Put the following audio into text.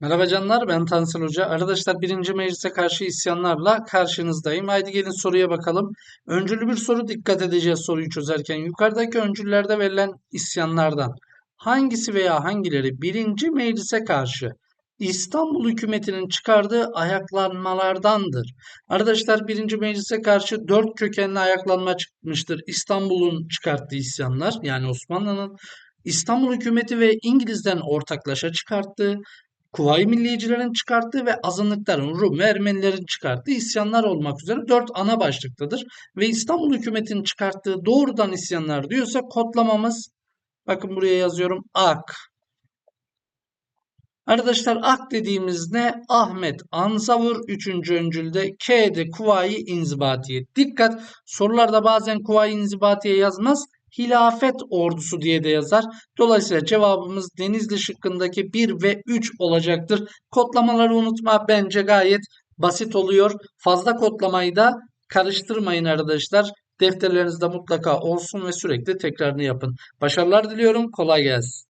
Merhaba canlar, ben Tansel Hoca. Arkadaşlar birinci meclise karşı isyanlarla karşınızdayım. Haydi gelin soruya bakalım. Öncüllü bir soru dikkat edeceğiz soruyu çözerken. Yukarıdaki öncüllerde verilen isyanlardan hangisi veya hangileri birinci meclise karşı İstanbul hükümetinin çıkardığı ayaklanmalardandır? Arkadaşlar birinci meclise karşı dört kökenli ayaklanma çıkmıştır. İstanbul'un çıkarttığı isyanlar yani Osmanlı'nın İstanbul hükümeti ve İngiliz'den ortaklaşa çıkarttığı Kuvayi Milliyecilerin çıkarttığı ve azınlıkların, Rum ve Ermenilerin çıkarttığı isyanlar olmak üzere dört ana başlıktadır. Ve İstanbul hükümetinin çıkarttığı doğrudan isyanlar diyorsa kodlamamız, bakın buraya yazıyorum, AK. Arkadaşlar AK dediğimiz ne? Ahmet Anzavur 3. öncülde K'de Kuvayi İnzibatiye. Dikkat sorularda bazen Kuvayi İnzibatiye yazmaz. Hilafet ordusu diye de yazar. Dolayısıyla cevabımız Denizli şıkkındaki 1 ve 3 olacaktır. Kodlamaları unutma bence gayet basit oluyor. Fazla kodlamayı da karıştırmayın arkadaşlar. Defterlerinizde mutlaka olsun ve sürekli tekrarını yapın. Başarılar diliyorum. Kolay gelsin.